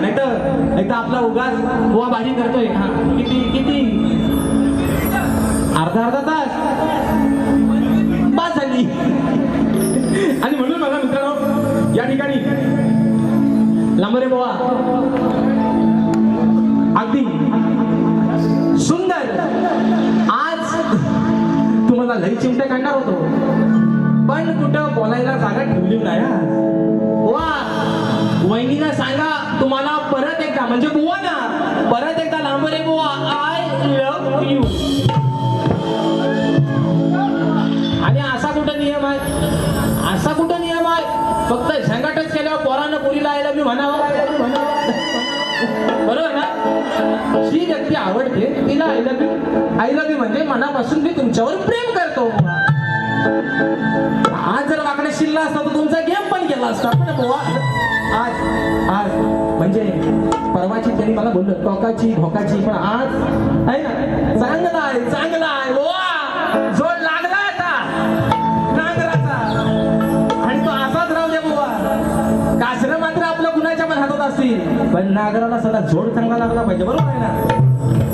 नाही तर आपला उगाच गोवा भाजी करतोय. हा किती किती? अर्धा अर्धा तास. बस झाली. आणि म्हणून मला मित्रांनो या ठिकाणी लांबरे बोवा. अगदी सुंदर. आज तुम्हाला लई चिमटे काढणार होतो. पण कुठं बोलायला जागा ठेवली नाही वा वहिनीला सांगा तुम्हाला परत एकदा म्हणजे बुवा ना परत एकदा लांबरे बुवा. आय लव्ह यू आणि असा कुठं नियम आहे? असा कुठं नियम आहे? फक्त झंगाटच केल्यावर पोरानं पुरीला आय मी म्हणावं. म्हणावं. बरोबर ना? जी व्यक्ती आवडते तिला I love you I love you म्हणजे मनापासून मी तुमच्यावर प्रेम करतो. आज जर वाकडे शिल्ला असता तर तुमचा गेम पण केला असता. पण बुवा आज आज म्हणजे परवाची त्यांनी मला बोललं टोकाची भोकाची पण आज आहे ना? चांगला आहे चांगला आहे वा! जोड लागला आता. नांगराचा. आणि तो असाच राहू दे बुवा. कासरं मात्र आपलं कुणाच्या पण हातात असतील. पण नागराला सदा जोड चांगला लागला पाहिजे बरोबर आहे ना?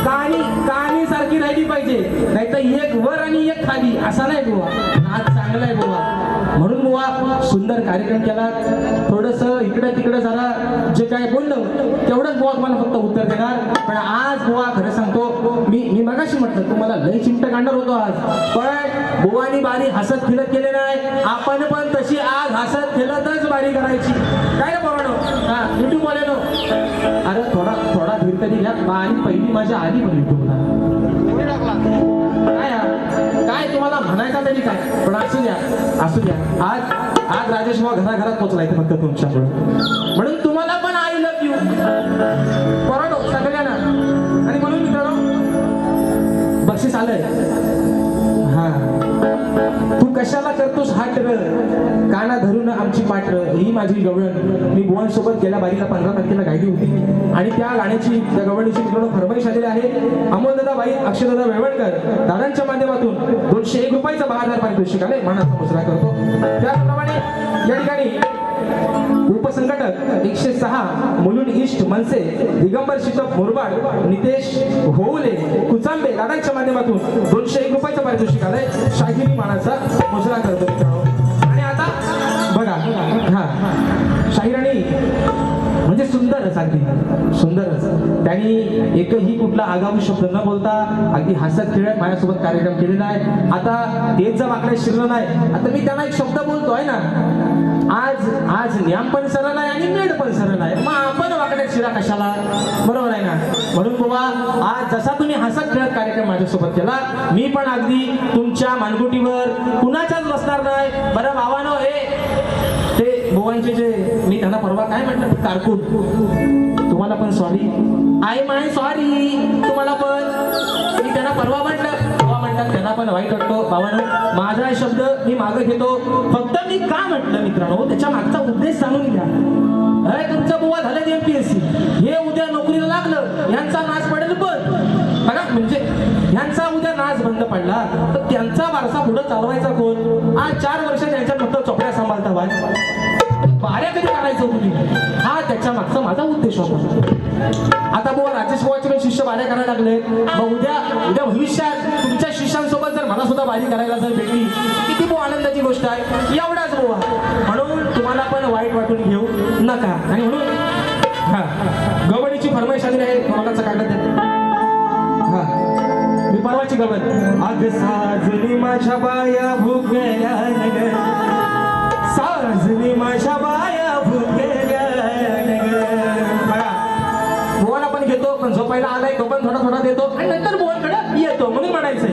काणी कहाणी सारखी राहिली पाहिजे. नाही तर एक वर आणि एक खाली असा नाही बुवा. आज चांगला बुवा म्हणून बुवा सुंदर कार्यक्रम केला. थोडस इकडे तिकडे जरा जे काय बोललं तेवढंच बुवा तुम्हाला फक्त उत्तर देणार. पण आज बुवा खरं सांगतो मी मी मगाशी म्हटलं तुम्हाला लय चिंट काढणार होतो आज. पण बुवानी बारी हसत खेळत केले नाही. आपण पण तशी आज हसत खेळतच बारी करायची. काय बोलणं हा युट्यूब बोलेलो. अरे थोडा थोडा धीर तरी घ्या. बारी पहिली माझ्या आधी पण युट्यूबला असू द्या. आज आज राजेश भाऊ घराघरात पोचलाय फक्त तुमच्यामुळे. म्हणून तुम्हाला पण आय लव्ह यू पोरानो सगळ्यांना आणि म्हणून मित्रांनो बक्षीस आलंय. हा. तू कशाला करतोस हा टळ काना धरून आमची पाठ ही माझी गवळण. मी बुवांसोबत गेल्या बारीला पंधरा तारखेला गायली होती. आणि त्या गाण्याची त्या गवळणीची मित्रांनो फरमाईश आलेली आहे. अमोलदादा बाई अक्षरदादा वेवणकर दादांच्या माध्यमातून दोनशे एक रुपयाचा बहादार पारितोषिक आले मानाचा मुसरा करतो. त्याचप्रमाणे या ठिकाणी संघटक एकशे सहा मुलुंड ईस्ट मनसे दिगंबर शितप मुरबाड नितेश होऊले कुचांबे दादांच्या माध्यमातून दोनशे एक रुपयाचं पारितोषिक आलंय. शाहिरी मानाचा मुजरा करतो मित्रांनो आणि आता बघा हा शाहिराणी म्हणजे सुंदरच अगदी. सुंदरच त्यांनी एकही कुठला आगाऊ शब्द न बोलता अगदी हसत खेळत माझ्यासोबत कार्यक्रम केलेला आहे. आता तेच जर वाकडे शिरलं नाही आता मी त्यांना एक शब्द बोलतोय ना. आज आज नियम पण सरळ आहे आणि मेड पण सरळ आहे. मग आपण वाकड्यात शिरा कशाला? बरोबर आहे ना? म्हणून बाबा आज जसा तुम्ही हसत खेळत कार्यक्रम माझ्यासोबत केला मी पण अगदी तुमच्या मानगुटीवर कुणाच्याच बसणार नाही. बरं भावानो हे ते जे मी त्यांना परवा काय म्हटलं? कारकून. तुम्हाला पण सॉरी आय माय सॉरी तुम्हाला पण. मी त्यांना परवा म्हटलं. बुवा म्हणतात त्यांना पण वाईट वाटतो. भावानं माझा शब्द मी मागं घेतो. फक्त मी का म्हटलं मित्रांनो? त्याच्या मागचा उद्देश सांगून घ्या. अरे तुमचा बुवा झालं एमपीएससी हे उद्या नोकरीला लागलं. यांचा नाच पडेल पण. बघा म्हणजे यांचा उद्या नाच बंद पडला तर त्यांचा वारसा पुढे चालवायचा कोण? आज चार वर्ष त्यांच्या फक्त चोपड्या सांभाळता बाहेर मागचा माझा उद्देश होता. आता बुवा राजेश बुवाचे पण शिष्य बाऱ्या करायला लागले. मग उद्या उद्या भविष्यात तुमच्या शिष्यांसोबत जर मला सुद्धा बारी करायला जर भेटली किती बो आनंदाची गोष्ट आहे. एवढाच बुवा. म्हणून तुम्हाला पण वाईट वाटून घेऊ नका. आणि म्हणून हा गवळीची फरमाईश आली आहे. कोणाचं कागद हा मी परवाची गवत अग साजली माझ्या बाया भुगल्या नगर. साजली माझ्या बाया पण झोपायला आलाय तो पण थोडा थोडा देतो. आणि नंतर बोवाकडे येतो म्हणून म्हणायचंय.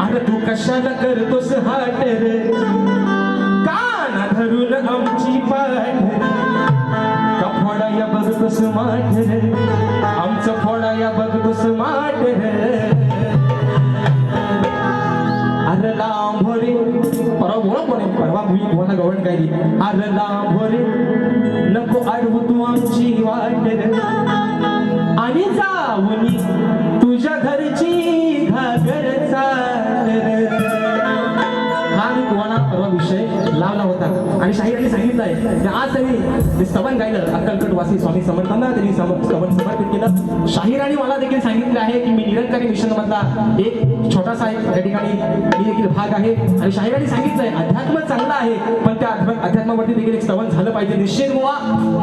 अरे तू कशाला करतोस हाट रे? काना धरून आमची पाठ का फोडाया बघतोस माठ रे? आमचं फोडाया बघतोस माठ रे. अरे लांभोरे परवा बोला कोणी? परवा मी कोणा गवण काय अरे लांभोरे नको अडवू तू आमची वाट रे. शाहीरांनी आहे. की आज त्यांनी ते स्तवन गायलं अक्कलकट वासी स्वामी समर्थांना त्यांनी सम- स्तवन समर्पित केलं. शाहिराने मला देखील सांगितलं आहे की मी निरंकारी मिशनमधला एक छोटासा एक त्या ठिकाणी मी देखील भाग आहे. आणि शाहीरांनी सांगितलंय अध्यात्म चांगलं आहे पण त्या अध्यात्म अध्यात्मावरती देखील एक स्तवन झालं पाहिजे. निश्चित बुवा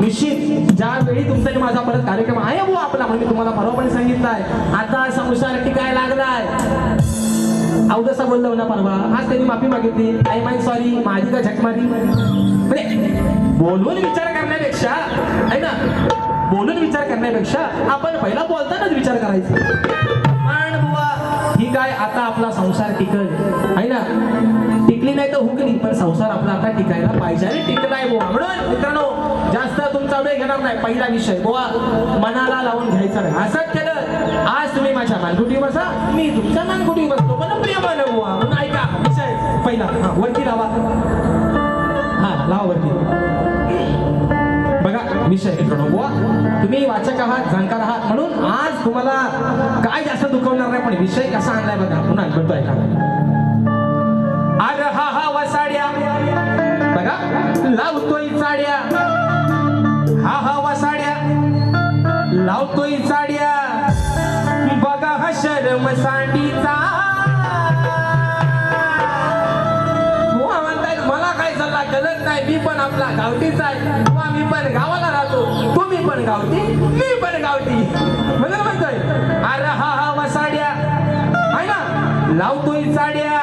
निश्चित. ज्यावेळी तुमचा आणि माझा परत कार्यक्रम आहे बुवा आपला म्हणजे तुम्हाला बरोबर सांगितलं सांगितलंय आता संसार टिकाय लागलाय. अवदसा बोललो ना परवा. आज त्यांनी माफी मागितली. आय माय सॉरी माझी का झक मारी? म्हणजे बोलून विचार करण्यापेक्षा आहे ना? बोलून विचार करण्यापेक्षा आपण पहिला बोलतानाच विचार करायचा. पण बुवा ही काय आता आपला संसार टिकल आहे ना? टिकली नाही तर हुकली पण संसार आपला आता टिकायला पाहिजे आणि टिकलाय बुवा. म्हणून मित्रांनो जास्त तुमचा वेळ घेणार नाही. पहिला विषय बुवा मनाला लावून घ्यायचा नाही. असंच केलं आज तुम्ही माझ्या मानगुटी बसा. मी तुमच्या मानगुटी बसतो. पण प्रियमान बुवा म्हणून ऐका विषय पहिला. हा वरती लावा. हा लावा वरती. बघा विषय मित्रांनो. बुवा तुम्ही वाचक आहात जाणकार आहात म्हणून आज तुम्हाला काय जास्त दुखवणार नाही पण विषय कसा आणलाय बघा. पुन्हा म्हणतो ऐका. अरे हा हा वसाड्या. बघा लावतोय चाड्या. हा हा वसाड्या. लावतोय चाड्या. बघा हा शरम सांडीचा. मला काय सल्ला कळत नाही मी पण आपला गावठीच आहे. बुवा मी पण गावाला राहतो. तुम्ही पण गावठी मी पण गावठी. म्हणून म्हणतोय. अरे हा हा वसाड्या आहे ना? लावतोय चाड्या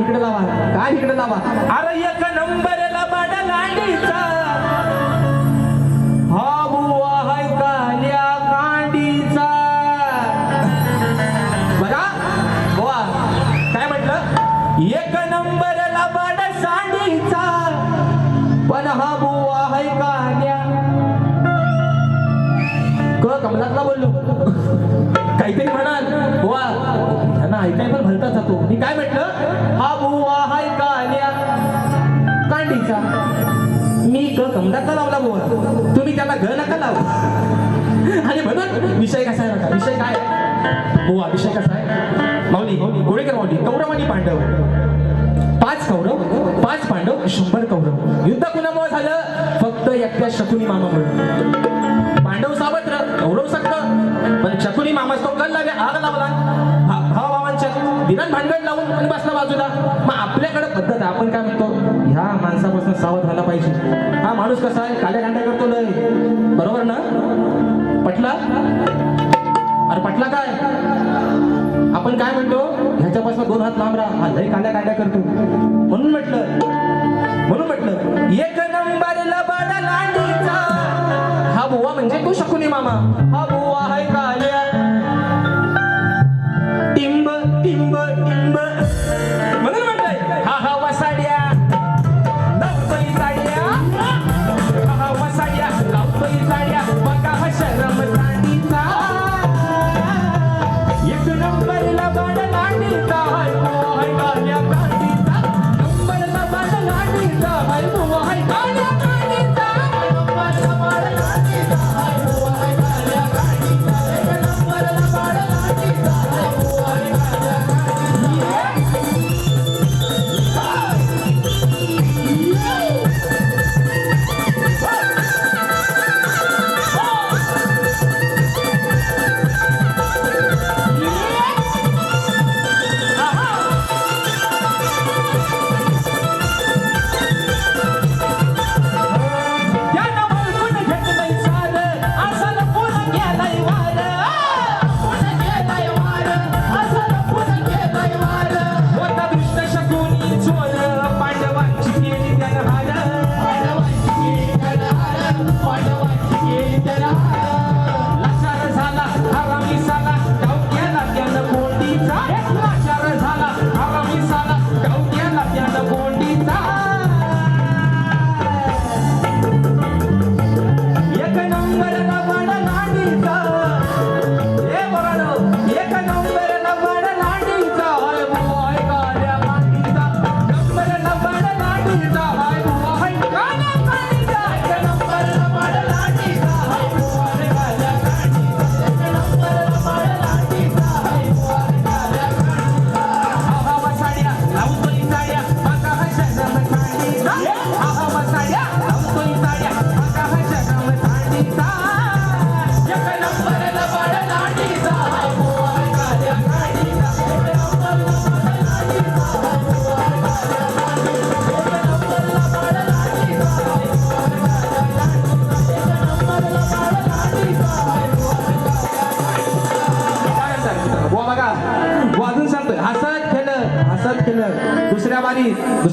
इकडे लावा. काय इकडे लावा. अरे एक नंबर लबाड लांडीचा हा बुवा हाय काल्या कांडीचा. बघा बुवा काय म्हटलं? एक नंबर लबाड सांडीचा पण हा बुवा हाय काल्या क कमलातला बोललो. काहीतरी म्हणाल. बुवा त्यांना ऐकाय पण भलता जातो मी काय म्हटलं? हा बुवा हाय काल्या कांडीचा. मी ग क कमलातला लावला बुवा. तुम्ही त्याला ग नका लावू. आणि म्हणून विषय कसा आहे बघा विषय काय बुवा विषय कसा आहे? माऊली गोळेकर माऊली. कौरव आणि पांडव. पाच कौरव पाच पांडव शंभर कौरव. युद्ध कुणामुळे झालं? फक्त एकट्या शकुनी मामामुळे. पांडव सावत्र कौरव सक्त. पण शकुनी मामास तो कल लागे आग लावला. भा- भानगड लावून पण बसला बाजूला? मग आपल्याकडे पद्धत आहे. आपण काय म्हणतो? ह्या माणसापासून सावध व्हायला पाहिजे. हा माणूस कसा आहे? काल्या कांड्या करतो लय. बरोबर ना? पटला? अरे पटला काय? आपण काय म्हणतो? ह्याच्यापासून दोन हात लांब राहा. हा लय कांड्या कांड्या करतो. म्हणून म्हटलं. म्हणून म्हटलं. एक नंबर हा बुवा म्हणजे तू शकुनी मामा. हा बुवा हाय का?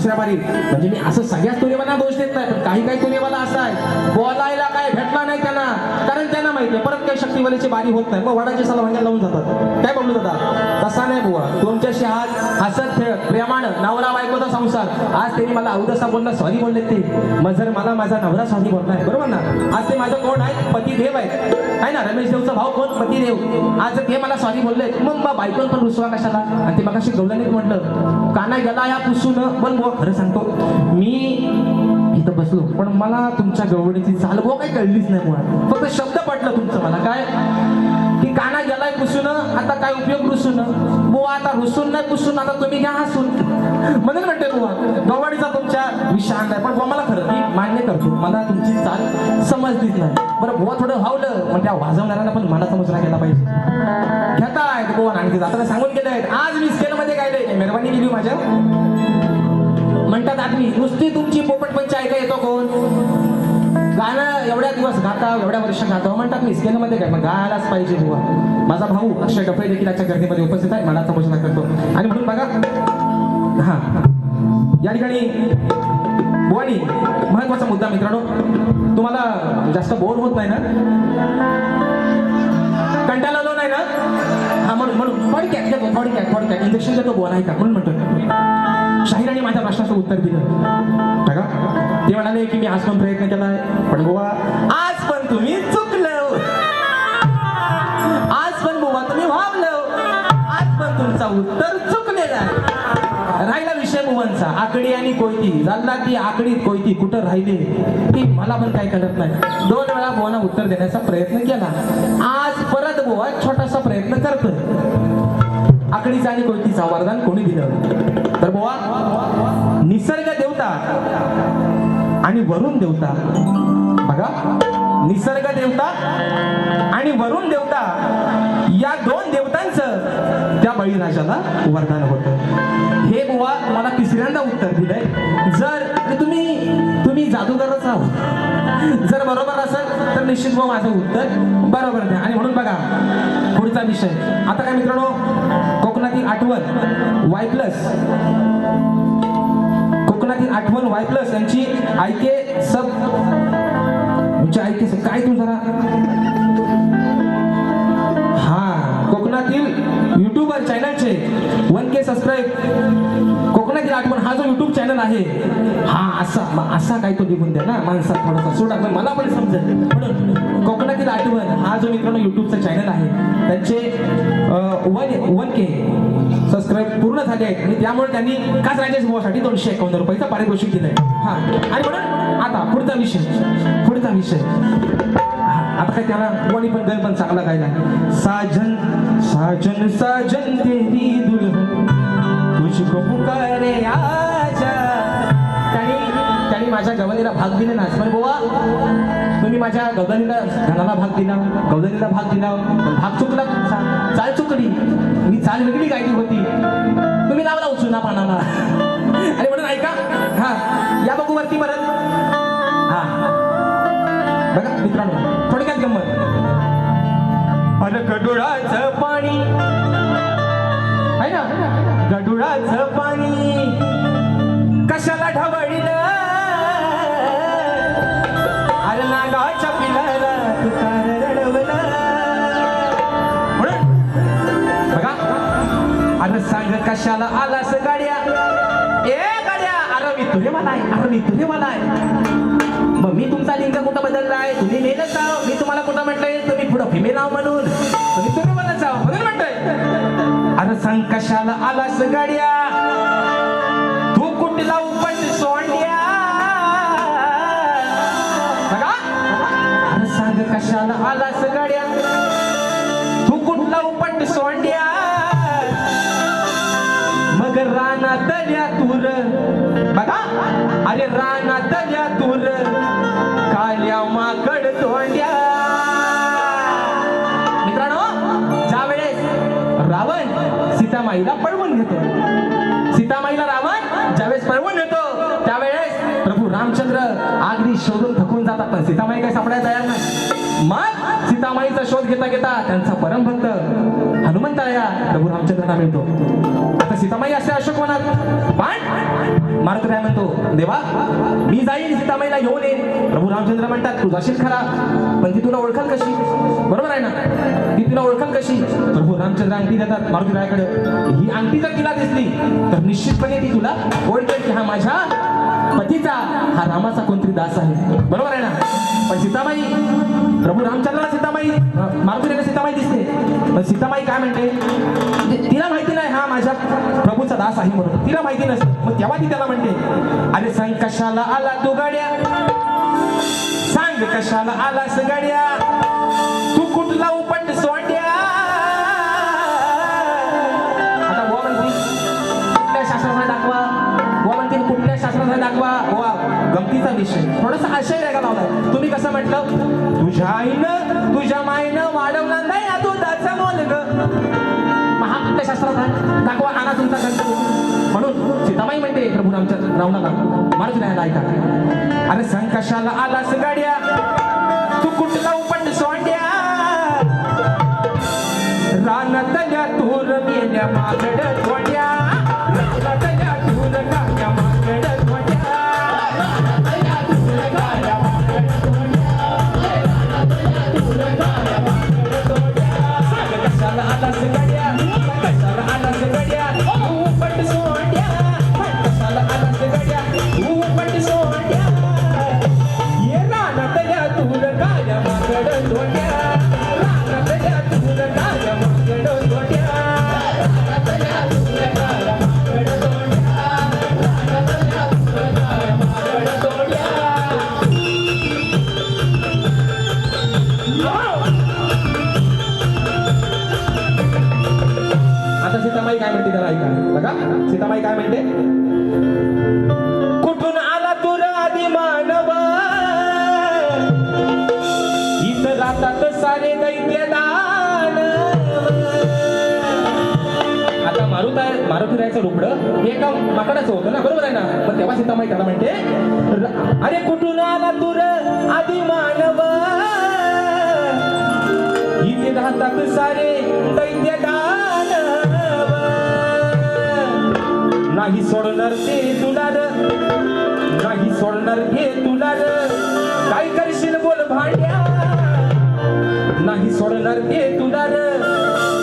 दुसऱ्या शक्तिशाली म्हणजे मी असं सगळ्याच तुरेवाना दोष देत नाही पण काही काही तुरेवाला असा आहे. बोलायला काय भेटला नाही त्याला. कारण त्यांना माहिती आहे परत काही शक्तिवालीची बारी होत नाही. मग वडाची साला लावून जातात. काय बोलू दादा? तसा नाही बुवा. तुमच्याशी आज हसत खेळत प्रेमानं नवरा बायकोचा संसार. आज त्यांनी मला अवदसा बोलला सॉरी बोलले ते. मग जर मला माझा नवरा सॉरी बोललाय बरोबर ना? आज ते माझं कोण आहे पतिदेव आहे आहे ना? रमेश देवचा भाऊ कोण? पतिदेव. आज ते मला सॉरी बोलले मग मग बायकोन पण रुसवा कशाला? आणि ते मग गवल्याने म्हटलं काना गेला या पुसून. पण बुवा खरं सांगतो मी इथं बसलो. पण मला तुमच्या गवडीची चाल वो काही कळलीच नाही मुळात. फक्त शब्द पटलं तुमचं मला. काय? की काना गेलाय पुसून आता काय उपयोग रुसून? बुवा आता रुसून नाही पुसून आता तुम्ही घ्या हसून. म्हणून म्हणते बुवा गवाडीचा तुमच्या विषय नाही पण बुवा मला खरं मी मान्य करतो मला तुमची चाल समजलीच नाही. बरं बुवा थोडं हावलं मग त्या वाजवणाऱ्यांना पण मला समजला गेला पाहिजे. घेता आहेत आणि आणखी जाताना सांगून गेले आहेत आज मी स्केल मध्ये काय मेहरबानी केली माझ्या. म्हणतात आम्ही नुसती तुमची पोपट पंच ऐका येतो कोण? गाणं एवढ्या दिवस गाता एवढ्या वर्ष गातो. म्हणतात मी स्केलमध्ये काय? मग गायलाच पाहिजे बुवा. माझा भाऊ अक्षय डफळे देखील आजच्या गर्दीमध्ये उपस्थित आहे. मला तपोषणा करतो. आणि म्हणून बघा हा या ठिकाणी बुवानी महत्त्वाचा मुद्दा मित्रांनो तुम्हाला जास्त बोर होत नाही ना? कंटाळा आलो नाही ना? हा म्हणून म्हणून थोडक्यात घेतो थोडक्यात थोडक्यात. इंजेक्शन देतो बुवा नाही का? म्हणून म्हणतो शाहिराने माझ्या प्रश्नाचं उत्तर दिलं. बघा ते म्हणाले की मी आज पण प्रयत्न केलाय. पण बुवा आज पण तुम्ही चुकलो आज पण बुवा तुम्ही व्हावलो आज पण तुमचा उत्तर चुकलेला आहे. राहिला विषय बुवांचा आकडी आणि कोयती. झाला ती आकडीत कोयती कुठं राहिली ती मला पण काही कळत नाही. दोन वेळा बुवांना उत्तर देण्याचा प्रयत्न केला. आज परत बुवा छोटासा प्रयत्न करतोय. आकडीचा आणि कोयतीचा वरदान कोणी दिलं? तर बुवा निसर्ग देवता आणि वरुण देवता. बघा निसर्ग देवता आणि वरुण देवता या दोन देवतांचं त्या बळीराजाला वरदान होतं. हे बुवा तुम्हाला तिसऱ्यांदा उत्तर दिलंय. जर तुम्ही तुम्ही जादूगारच आहोत. जर बरोबर असेल तर निश्चित बुवा माझं उत्तर बरोबर द्या. आणि म्हणून बघा पुढचा विषय. आता काय मित्रांनो कोकणातील आठवण वाय प्लस कोकणातील आठवण वाय प्लस यांची ऐके सब म्हणजे ऐके काय तू जरा कोकणातील युट्यूबर चॅनलचे वन के सबस्क्राईब कोकणातील आठवण हा जो युट्यूब चॅनल आहे हा असा असा काय तो लिहून द्या ना माणसात थोडासा सोडा. पण मला पण समजेल. म्हणून कोकणातील आठवण हा जो मित्रांनो युट्यूबचा चॅनल आहे त्यांचे वन वन के सबस्क्राईब पूर्ण झाले आहेत. आणि त्यामुळे त्यांनी खास राजेश भावासाठी दोनशे एकावन्न रुपयाचं पारितोषिक दिलंय. हा. आणि म्हणून आता पुढचा विषय पुढचा विषय. हा, आता काय त्याला कोणी पण गण पण चांगला गायला. साजन साजन साजन तेरी दुल्हन। तुझको पुकारे आजा। त्यांनी त्यांनी माझ्या गवनीला भाग दिले ना पण तुम्ही माझ्या गवदनीला धनाला भाग दिला गवदनीला भाग दिला भाग चुकला तुमचा. चाल चुकली. मी चाल वेगळी गायली होती. तुम्ही लावला उचुना पानाला. आणि म्हणून ऐका. हा या बघू वरती परत. हा. बघा मित्रांनो थोडक्यात गंमत. अरे गडुळाचं पाणी. आहे ना? गडुळाचं पाणी. कशाला ढवळीलं? अरे नागाच्या पिलाला तुकार रडवलं. म्हणून बघा. अरे सांग कशाला आलास गाड्या? ए गाड्या अरे मी तुझे मला आहे अरे मी तुझे मला आहे मग मी तुमचा लिंग कुठं बदललाय तुम्ही मेलच म्हणतोय कशाला आलास गाड्या? तू कुठला उपट सोंड्या सांग कशाला आलास गाड्या? तू कुठला उपट सोंड्या मग रानातल्या तूर. बघा. अरे राणा सीतामाईला पळवून घेतो सीतामाईला रावण ज्यावेळेस पळवून घेतो त्यावेळेस प्रभू रामचंद्र आगरी शोधून थकून जातात. पण सीतामाई काही सापडायला तयार नाही. मग सीतामाईचा शोध घेता घेता त्यांचा परमभक्त हनुमंत छाया प्रभू रामचंद्रांना मिळतो. आता सीतामाई असे अशोक अशोकवनात पण मारुत राय म्हणतो देवा मी जाईन सीतामाईला घेऊन येईन. प्रभू रामचंद्र म्हणतात तू जाशील खरा पण ती तुला ओळखाल कशी? बरोबर आहे ना? ती तुला ओळखाल कशी? प्रभू रामचंद्र अंगठी देतात मारुतीरायाकडे ही अंगठी जर तिला दिसली तर निश्चितपणे ती तुला ओळखेल की हा माझ्या पतीचा हा रामाचा कोणतरी दास आहे. बरोबर आहे ना? पण सीताबाई प्रभू रामचंद्राला सीताबाई मारुतीला सीताबाई दिसते. पण सीताबाई काय म्हणते? तिला माहिती नाही हा माझ्या प्रभूचा दास आहे म्हणून. तिला माहिती नसते मग तेव्हा ती त्याला म्हणते अरे सांग कशाला आला तू गाड्या? सांग कशाला आलास गाड्या? तू कुठला उपट सोंड्या? आता बुवा म्हणते कुठल्या शास्त्राचा दाखवा? बुवा म्हणते कुठल्या शास्त्राचा दाखवा? वा गमतीचा विषय. थोडासा आशय रेगा लावलाय? तुम्ही कसं म्हटलं तुझ्या आईनं ग महा कुठल्या शास्त्रात आहे. दाखवा आणा तुमचा ग्रंथ म्हणून सीतामाई म्हणते प्रभू रामच्या रावणाला मारुती राहायला ऐका. अरे संग कशाला आलास गाड्या. तू कुठला उपट सोंड्या? रानातल्या तूर मेल्या मागड थोड्या. मारुती रुपडं हे एका माकडाचं होतं ना बरोबर आहे ना? पण तेव्हा सीतामाई त्याला म्हणते अरे कुठून आला तुर आधी मानव? इथे राहतात सारे दैत्य दानव. नाही सोडणार ते तुला नाही सोडणार हे तुला र. काय करशील बोल भांड्या? नाही सोडणार ते तुला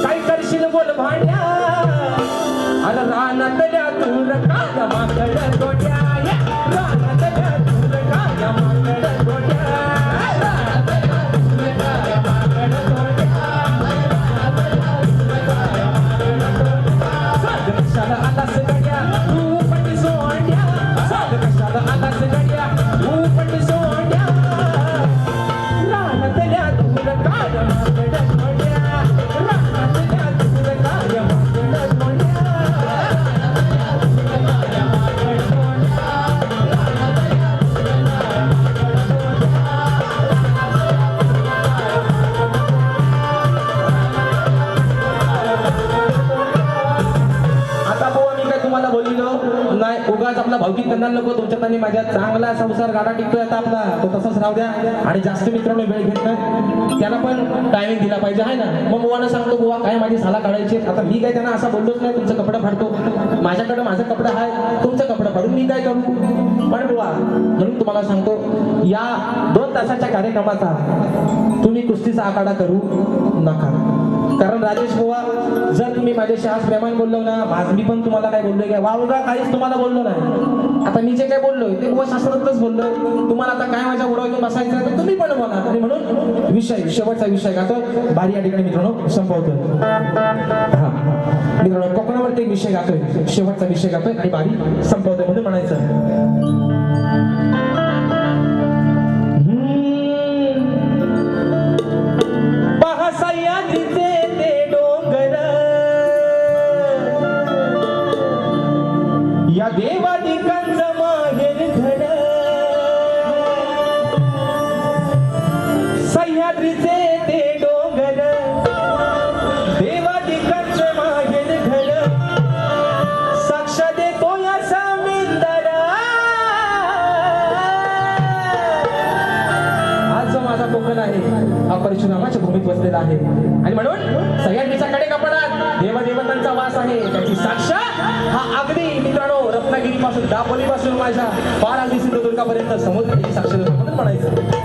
काय करशील बोल भांड्या? अरे रानातल्या तूर काया माकड. मित्रांनी माझ्या चांगला संसार गाडा टिकतोय आता आपला. तो तसाच राहू द्या. आणि जास्त मित्रांनो वेळ घेत नाही. त्याला पण टायमिंग दिला पाहिजे आहे ना? मग बुवानं सांगतो बुवा काय माझी साला काढायची आता मी काय त्यांना असं बोललोच नाही तुमचं कपडं फाडतो. माझ्याकडे माझं कपडं आहे तुमचं कपडं फाडून मी काय करू? पण बुवा म्हणून तुम्हाला सांगतो या दोन तासाच्या कार्यक्रमाचा तुम्ही कुस्तीचा आखाडा करू नका. कारण राजेश बुवा जर तुम्ही माझ्याशी आज प्रेमाने बोललो ना आज मी पण तुम्हाला काय बोललोय काय वावगा काहीच तुम्हाला बोललो नाही. आता मी जे काय बोललोय ते बुवा शास्त्रातच बोललोय. तुम्हाला आता काय माझ्या उडवा बसायचं तर तुम्ही पण बोला. आणि म्हणून विषय शेवटचा विषय गातो भारी या ठिकाणी मित्रांनो संपवतोय. हा. मित्रांनो कोकणावरती एक विषय गातोय. शेवटचा विषय गातोय आणि बारी संपवतोय म्हणून म्हणायचं. पार्श्वभूमीत बसलेला आहे. आणि म्हणून सह्याद्रीच्या कडे कपडात देवदेवतांचा वास आहे. त्याची साक्षात हा अगदी मित्रांनो रत्नागिरीपासून दापोलीपासून माझ्या फार अगदी सिंधुदुर्गापर्यंत समुद्राची साक्ष म्हणायचं.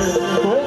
Oh.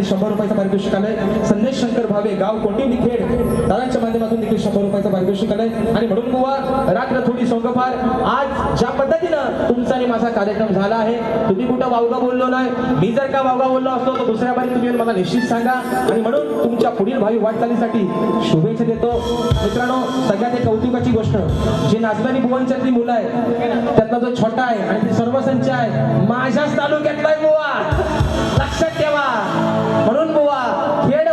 आणि शंभर रुपयाचं पारितोषिक आलंय. संदेश शंकर भावे गाव कोंडी खेड दादांच्या माध्यमातून देखील शंभर रुपयाचं पारितोषिक आलंय. आणि म्हणून बुवा रात्र थोडी सोंगफार. आज ज्या पद्धतीनं तुमचा आणि माझा कार्यक्रम झाला आहे तुम्ही कुठं वावगा बोललो नाही मी जर का वावगा बोललो असतो तर दुसऱ्या बारी तुम्ही मला निश्चित सांगा. आणि म्हणून तुमच्या पुढील भावी वाटचालीसाठी शुभेच्छा देतो. मित्रांनो सगळ्यात एक कौतुकाची गोष्ट जी नाचणारी भुवनच्यातली मुलं आहे त्यातला जो छोटा आहे आणि ते सर्व संच आहे माझ्याच तालुक्यातला आहे बुवा. buah menurun buah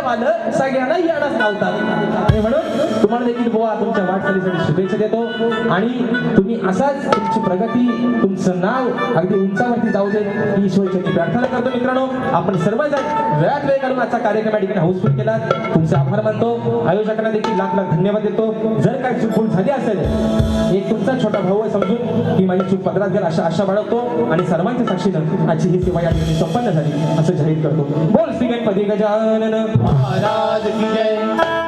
बुवा सगळ्यांना याडच लावतात आणि म्हणून तुम्हाला देखील बुवा तुमच्या वाटचालीसाठी शुभेच्छा देतो. आणि तुम्ही असाच तुमची प्रगती तुमचं नाव अगदी उंचावरती जाऊ दे ही ईश्वरची प्रार्थना करतो मित्रांनो. आपण सर्वजण वेळात वेळ करून आजचा कार्यक्रम या ठिकाणी हाऊसफुल केला. तुमचे आभार मानतो. आयोजकांना देखील लाख लाख धन्यवाद देतो. जर काय चूक झाली असेल एक तुमचा छोटा भाऊ आहे समजून की माझी चूक पदरात गेला अशा आशा बाळगतो. आणि सर्वांच्या साक्षीनं आजची ही सेवा या ठिकाणी संपन्न झाली असं जाहीर करतो. बोल श्री गणपती गजानन. महाराज की जय।